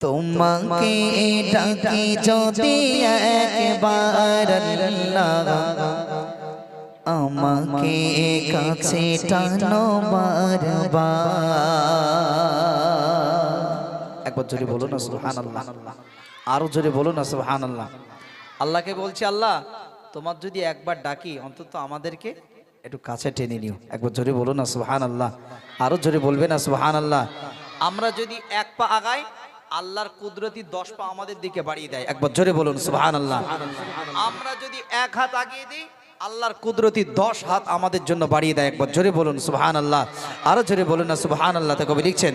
তোমাকে ডাকি যদি একবার আল্লাহ, আমাকে কাছে টানো একবার জোরে বলো না, সুবহানাল্লাহ। আরও জোরে বলো না, সুবহানাল্লাহ। আল্লাহকে বলছি, আল্লাহ, তোমার যদি একবার ডাকি, অন্তত আমাদেরকে একটু কাছে টেনে নিও। একবার জোরে বলো না, সুবহানাল্লাহ। আরও জোরে বলবে না, সুবহানাল্লাহ। আমরা যদি এক পা আগাই আল্লাহর কুদরতি দশ পা আমাদের দিকে বাড়িয়ে দেয়। একবার জোরে বলুন সুহান আল্লাহ আমরা যদি এক হাত আগিয়ে দিই, আল্লাহর কুদরতি দশ হাত আমাদের জন্য বাড়িয়ে দেয়। একবার জোরে বলুন সুহান আল্লাহ আরও জোরে বলুন না সুহান আল্লাহ কবি লিখছেন?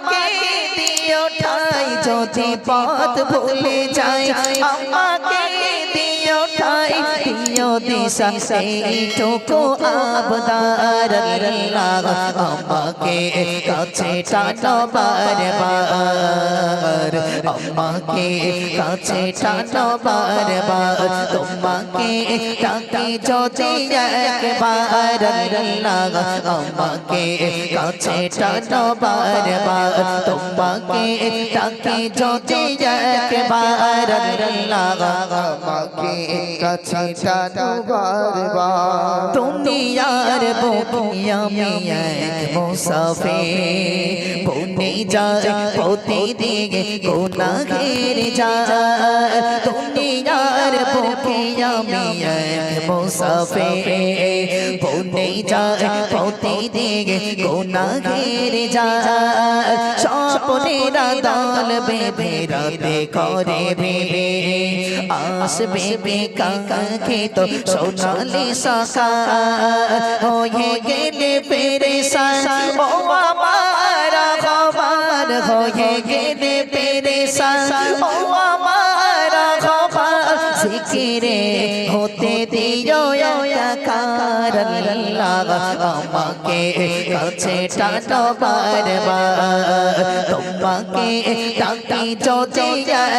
যদি পথ ভুলে যাই, আমাকে দিও ঠাই দিও দিশা সেইটুকু আবদার। আমাকে কাছে টানো বারবার। আমাকে কাছে টানো বারবার। তোমাকে ডাকি যদি একবার আমাকে কাছে টানো বারবার তোমাকে ডাকি যদি একবার আমাকে কাছে টানো বারবার তুমি আর বকিয়া মিয়া মুসাফির। বনে যায় প্রতিদিকে গুনাহের যায় তুমি বকিয়া মিয়া মুসাফির বনে যায় প্রতিদিকে গুনাহের যায় স্বপ্নেরা দল বেঁধে রাতে করে ভেবে আসবে বেকাকে তো সোনালি সাকা হয়ে গেলে পেরেশান ও আমার খবর হয়ে গেলে পেরেশান ও আমার খবর জিকিরে হতে দিও কার আমাকে কাছে টানো বারবার তোমাকে ডাকি যদি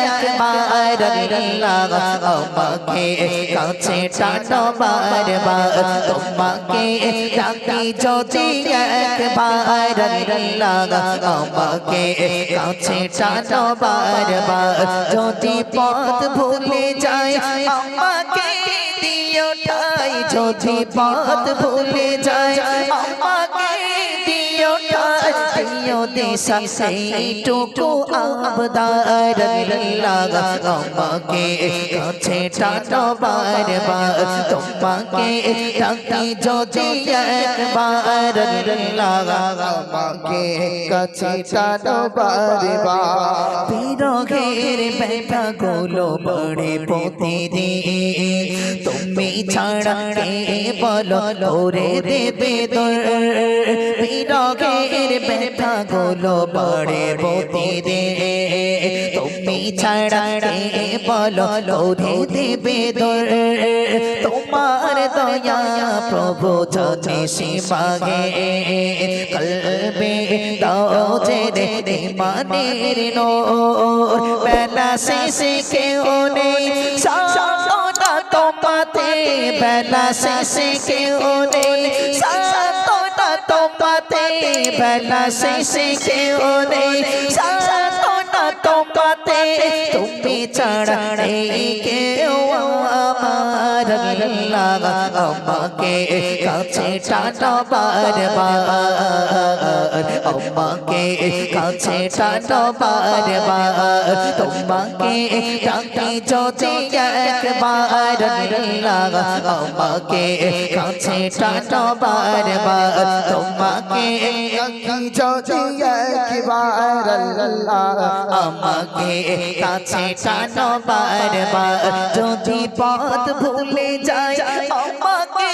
একবার আল্লাহ আমাকে কাছে টানো বারবার তোমাকে ডাকি যদি একবার আল্লাহ আমাকে কাছে টানো বারবার যদি পথ ভুলে যায় আমাকে দিও তাই যদি পথ ভুলে যায়। ঠাই দিও দিশা সেইটুকু আবদার আল্লাহ আমাকে কাছে টানো বারবার তোমাকে ডাকি যদি একবার আল্লাহ আমাকে কাছে টানো বারবার বিরহের ব্যথা গুলো বড়ে প্রতিদিন তুমি ছাড়া কে বলো করে দেবে দর বিরহের ব্যথা গুলো বড়ে প্রতিদিন। তুমি ছাড়া কে বলো করে দেবে দর তোমার দয়া প্রভু জানে সীমাগে কলবে দাও যে দে মানের নোর। বেলা শেষে কেউ নেই সাতনা তোমাতে। বেলা শেষে কেউ নেই সাতনা তোমাতে বেলা শেষে কেউ নেই। তো কতে তুমি ছাড়া আমার আল্লাহ আমাকে কাছে টানো বারবার। আমাকে কাছে টানো বারবার। তোমাকে ডাকি যদি একবার। আল্লাহ আমাকে কাছে টানো বারবার। তোমাকে ডাকি যদি একবার। আল্লাহ আমাকে কাছে টানো বারবার। যদি পথ ভুলে যায় আমাকে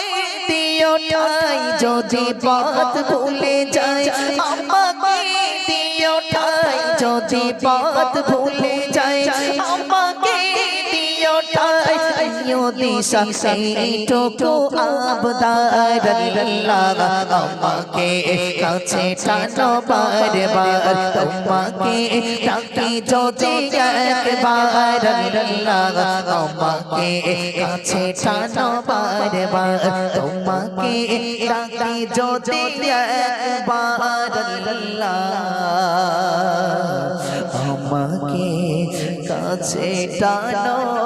দিও ঠাই। যদি পথ ভুলে যায় আমাকে দিও ঠাই। যদি পথ ভুলে যায় দিশা এইটুকু আবদার আল্লাহ আমাকে কাছে টানো বারবার তোমাকে ডাকি যদি একবার আল্লাহ আমাকে কাছে টানো বারবার তোমাকে ডাকি যদি একবার আল্লাহ আমাকে কাছে টানো